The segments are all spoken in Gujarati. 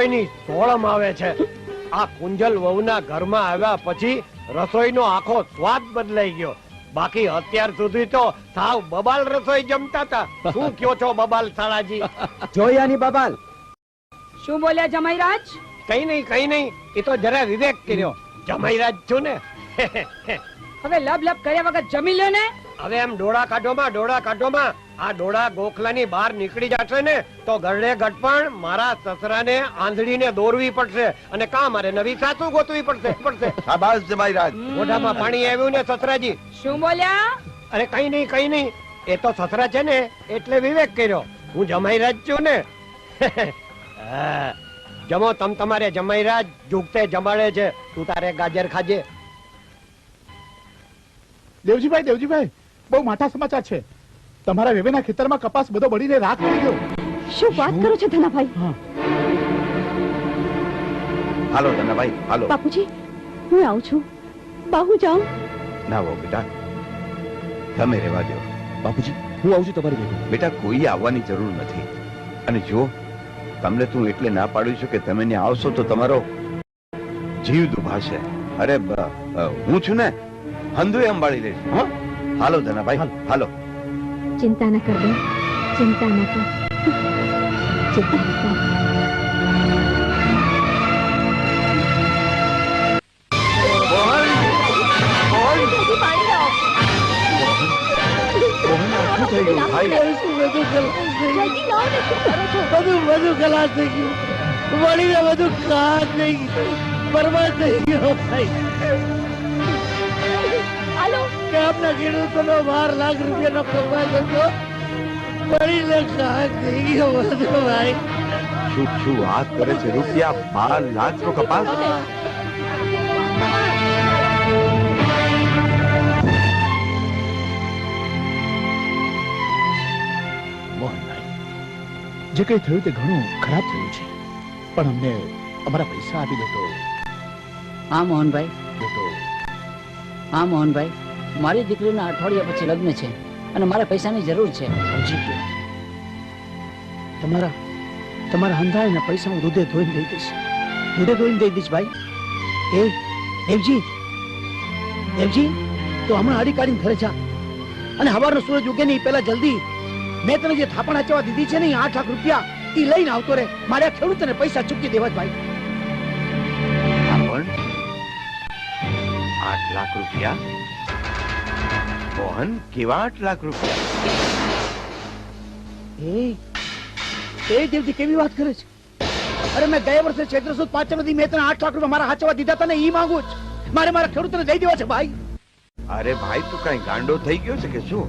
રસોઈની સોળમ આવે છે. આ કુંજલ વહુના ઘરમાં આવ્યા પછી રસોઈનો આખો સ્વાદ બદલાઈ ગયો. બાકી અત્યાર સુધી તો સાવ બબાલ રસોઈ જમતા હતા. શું કયો છો બબાલ સાળાજી? જોયાની બબાલ. શું બોલ્યા જમાઈરાજ? કઈ નહીં કઈ નહીં. એ તો જરા વિવેક કર્યો. જમાઈરાજ છું ને? હવે લબ લબ કર્યા વગર જમી લ્યો ને. હવે એમ ડોળા કાઢોમાં ડોળા કાઢોમાં. આ ડોળા ગોખલાની બહાર નીકળી જશે ને તો ગરડે પણ મારા સસરાને આંધળીને દોરવી પડશે અને કા મારે નવી સાસુ ગોતવી પડશે. પડશે. શાબાશ જમાઈ રાજ. મોઢામાં પાણી આવ્યું ને સસરાજી? શું બોલ્યા? અરે કઈ નહીં કઈ નહીં. એ તો સસરા છે ને એટલે વિવેક કર્યો. હું જમાઈ રાજ છું ને. હા. જમો તમ તમારે જમાઈ રાજ જુગતે જમાડે છે. તું તારે ગાજર ખાજે. દેવજીભાઈ દેવજીભાઈ બહુ માઠા સમાચાર છે. તમારા વેવેના ખેતરમાં કપાસ બધો બળીને રાખ થઈ ગયો શું વાત કરો છો ધનાભાઈ? હાલો ધનાભાઈ હાલો. બાપુજી હું આવું છું. બાહુ જાઉં ના વો બેટા. તમે રહેવા દો. બાપુજી હું આવું છું તમારી ભેગું બેટા કોઈ આવવાની જરૂર નથી. અને જો તમને તું એટલે ના પાડું છું કે તમે ને આવશો તો તમારો જીવ દુભાશે. અરે હું છું ને હંધુએ અંબાળી લઈશ. હાલો ધનાભાઈ હાલો. ચિંતા ન કર બેન ચિંતા ન કર ચિંતા ન કર બધું બધું થઈ ગયું વળીને બધું ખાસ થઈ ગયું બરબાદ થઈ ગયો ભાઈ હાલો ગામના ખેડૂતોનો બાર લાખ રૂપિયાનો કમાઈ હતો લે ખાસ થઈ ગયો બધું ભાઈ. શું શું વાત કરે છે? રૂપિયા બાર લાખ નો કપાસ જે કંઈ થયું તે ઘણું ખરાબ થયું છે. પણ અમને અમારા પૈસા આપી દેતો. હા મોહનભાઈ. દેતો. હા મોહનભાઈ. મારી દીકરીના અઠવાડિયા પછી લગ્ન છે અને મારે પૈસાની જરૂર છે. તમારા તમારા હંધાયના પૈસા હું હૃદય ધોઈને દઈ દઈશ. હૃદય ધોઈને દઈ દઈશ ભાઈ. એ દેવજી દેવજી તો હમણાં આડી કાઢીને ઘરે જા. અને હવારનો સૂરજ ઉગે નહીં પહેલા જલ્દી. મેં તને જે થાપણ આચવા દીધી છે ને આઠ લાખ રૂપિયા એ લઈને આવતો રે મારે આ ખેડૂતને પૈસા ચૂકવી દેવા જ ભાઈ. આઠ લાખ રૂપિયા? મોહન કેવા આઠ લાખ રૂપિયા. એ એ દેવજી કેવી વાત કરે છે? અરે મેં ગયા વર્ષે ચૈત્ર સુદ પાંચમ દી મેં તને આઠ લાખ રૂપિયા મારા હાચવા દીધા તને ઈ માંગુ છું મારે મારા ખેડૂતને દઈ દેવા છે ભાઈ. અરે ભાઈ તું કઈ ગાંડો થઈ ગયો છે કે શું?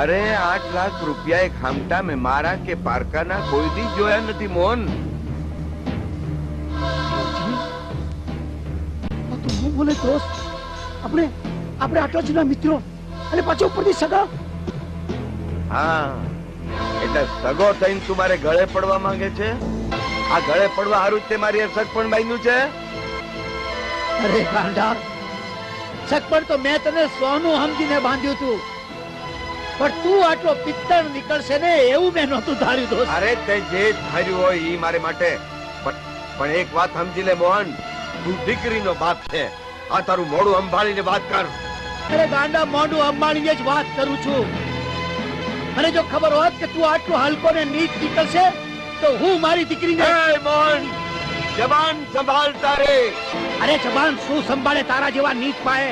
અરે આઠ લાખ રૂપિયા એક હામટા મેં મારા કે પારકાના કોઈ દી જોયા નથી મોહન. બોલે દોસ્ત આપણે આપણે આટલા જૂના મિત્રો અને પાછો ઉપરથી સગા? હા એટલે સગો થઈને તું મારે ગળે પડવા માંગે છે? આ ગળે પડવા હારું તે મારી સગપણ પણ બાંધ્યું છે? અરે ગાંડા સગપણ તો મેં તને સોનું સમજીને બાંધ્યું તું. પણ તું આટલો પિત્તળ નીકળશે ને એવું મેં નહોતું ધાર્યું દોસ્ત. અરે તે જે ધાર્યું હોય એ મારે માટે. પણ પણ એક વાત સમજી લે મોહન તું દીકરીનો બાપ છે. આ તારું મોડું સંભાળીને વાત કર. અરે ગાંડા મોઢું અંબાણીએ જ વાત કરું છું. મને જો ખબર હોત કે તું આટલું હલકો ને નીચ નીકળશે તો હું મારી દીકરીને મોન જબાન સંભાળતા રે અરે જબાન શું સંભાળે તારા જેવા નીચ પાએ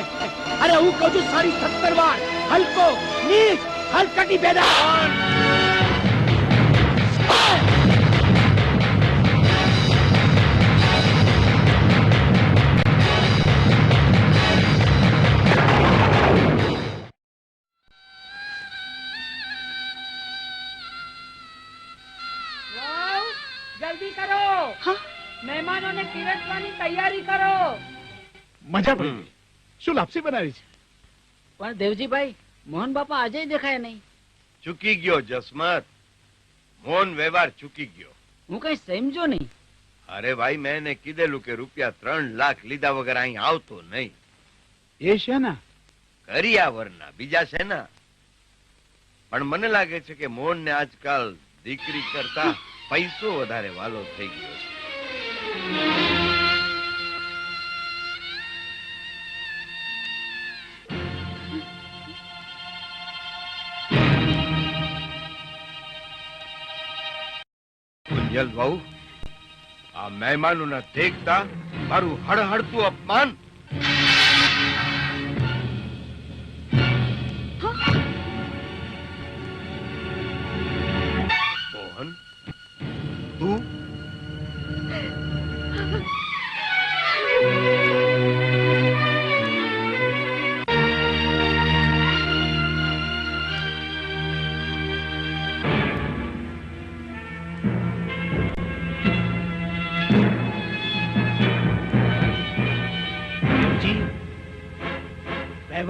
અરે હું કહું છું સારી સત્તર વાર હલકો નીચ હલકટી પેદા. તૈયારી કરો. મજા પડી. શું લાપસી બનાવી છે? પણ દેવજીભાઈ મોહન બાપા આજે દેખાય નહીં. ચૂકી ગયો જસમત. મોહન વ્યવહાર ચૂકી ગયો. હું કઈ સમજો નહીં. અરે ભાઈ મેં એને કીધેલું કે રૂપિયા ત્રણ લાખ લીધા વગર અહીં આવતો નહીં. એ છે ને કરિયાવરના બીજા શેના? પણ મને લાગે છે કે મોહન ને આજકાલ દીકરી કરતા પૈસો વધારે વાલો થઈ ગયો છે. કુંજલ બહુ આ મહેમાનોના દેખતા મારું હળહળતું અપમાન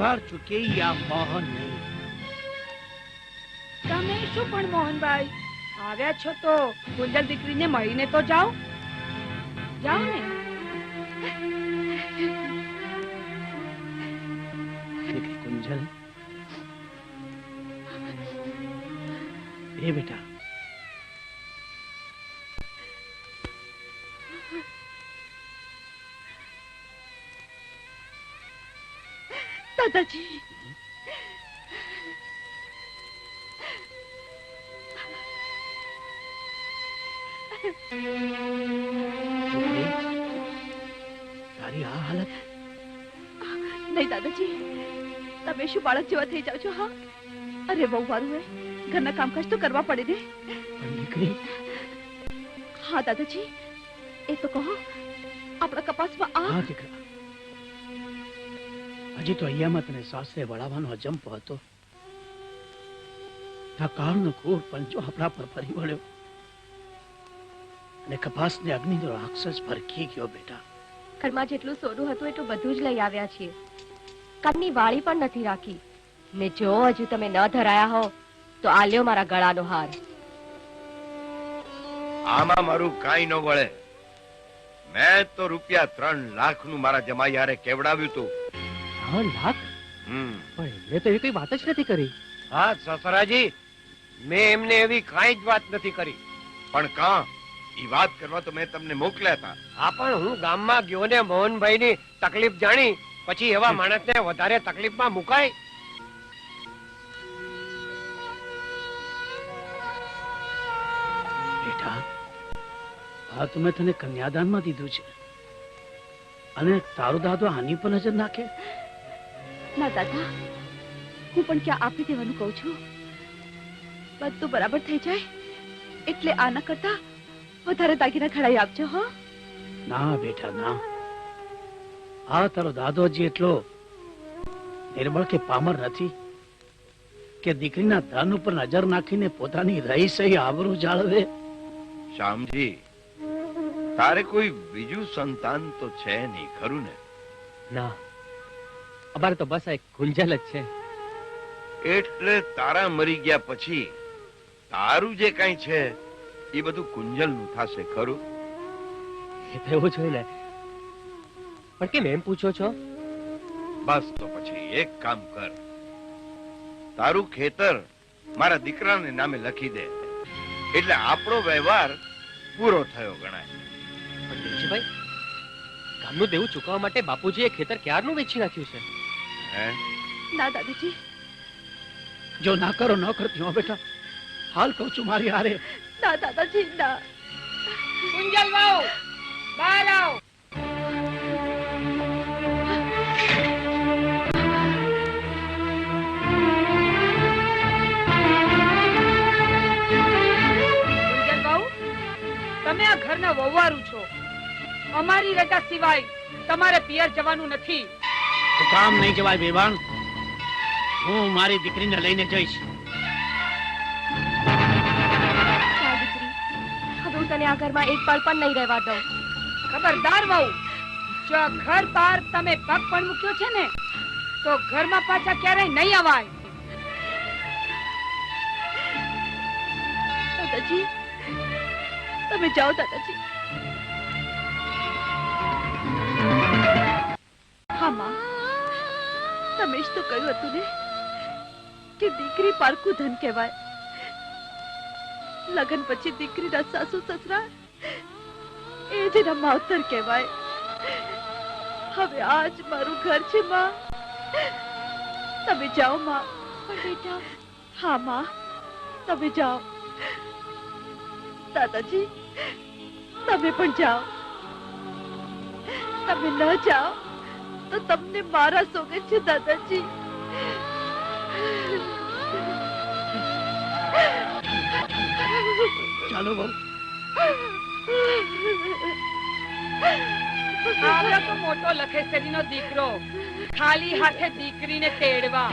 વ્યવહાર ચૂકે ઈ મોહન તમે શું પણ મોહનભાઈ આવ્યા છો તો કુંજલ દીકરીને મળીને તો જાઓ. જાઓ ને. દીકરી કુંજલ એ બેટા દાદાજી. તારી આ હાલત? નહીં દાદાજી તમે શું બાળક જેવા થઈ જાવ છો હા? અરે બહુ વારું હે ઘરના કામકાજ તો કરવા પડે ને. દીકરી હા દાદાજી એ તો કહો આપણા કપાસમાં આ દીકરા. હજી તો અહીંયામાં તને સાસરે વળાવવાનો અજંપ હતો. આ કાળનો ઘોર પંચો આપણા પર ફરી વળ્યો. અને કપાસને અગ્નિનો રાક્ષસ ભરખી ગયો બેટા. ઘરમાં જેટલું સોનું હતું એટલું બધું જ લઈ આવ્યા છીએ. કામની વાળી પણ નથી રાખી. ને જો હજુ તમે ન ધરાયા હો તો આ લ્યો મારા ગળાનો હાર. આમાં મારું કાંઈ ન વળે. મેં તો રૂપિયા ત્રણ લાખનું મારા જમાઈયારે કેવડાવ્યું તું. ત્રણ લાખ? પણ એમને તો એ કઈ વાત જ નથી કરી. હા સસરાજી મેં એમને એવી કાંઈ જ વાત નથી કરી. પણ કાં ઈ વાત કરવા તો મેં તમને મોકલ્યા હતા. હા પણ હું ગામમાં ગયો ને મોહનભાઈની તકલીફ જાણી પછી એવા માણસને વધારે તકલીફમાં મુકાય? બેટા આ તો મેં તને કન્યાદાનમાં દીધું છે. અને તારો દાદો આની પર નજર નાખે? ના દાદા. હું પણ ક્યાં આપી દેવાનું કહું છું? બધું બરાબર થઈ જાય. એટલે આના કરતા વધારે દાગીના ખડાઈ આપજો હો. ના બેટા ના. આ તારો દાદોજી એટલો નિર્બળ કે પામર નથી કે દીકરીના ધન ઉપર નજર નાખીને પોતાની રહી સહી આબરૂ જાળવે. શ્યામજી તારે કોઈ બીજું સંતાન તો છે નહીં ખરું ને? ના. અમારે તો બસ એક ગુંજલ જ છે. એટલે તારા મરી ગયા પછી તારું જે કઈ છે એ બધું કુંજલનું થશે ખરું? એ તો એવું જ ને. પણ કેમ એમ પૂછો છો? બસ તો પછી એક કામ કર. તારું ખેતર મારા દીકરાને નામે લખી દે. એટલે આપણો વ્યવહાર પૂરો થયો ગણાય. પણ દેવજીભાઈ ગામનું દેવું ચૂકવવા માટે બાપુજીએ ખેતર ક્યારનું વેચી નાખ્યું છે? ના દાદાજી જો ના કરો ન કરતી હો બેટા. હાલ કહું છું મારી હારે. ના દાદાજી ના. ગુંજલ વહુ બહાર આવો. તમે આ ઘરના વહુવારું છો. અમારી રજા સિવાય તમારે પિયર જવાનું નથી. તો કામ નહીં જવાય બેવાણ હું મારી દીકરીને લઈને જઈશ. હવે હું તને આ ઘરમાં એક પળ પણ નહીં રહેવા દઉં. ખબરદાર વહુ જો ઘર બહાર તમે પગ પણ મૂક્યો છે ને તો ઘરમાં પાછા ક્યારેય નહીં અવાય. દાદાજી તમે જાઓ દાદાજી. હા માં. તમે તો કહ્યું હતું ને કે દીકરી પારકું ધન કહેવાય. લગ્ન પછી દીકરીના સાસુ સસરા એ જ એના માવતર કહેવાય. હવે આજ મારું ઘર છે, માં. તમે જાઓ, માં. બેટા હા, માં. તમે જાઓ. દાદાજી, તમે પણ જાઓ. તમે ન જાઓ. તો તમને મારા સોગે છે દાદાજી. ચાલો બહુ. આવ્યો તો મોટો લખેસરીનો દીકરો. ખાલી હાથે દીકરીને તેડવા.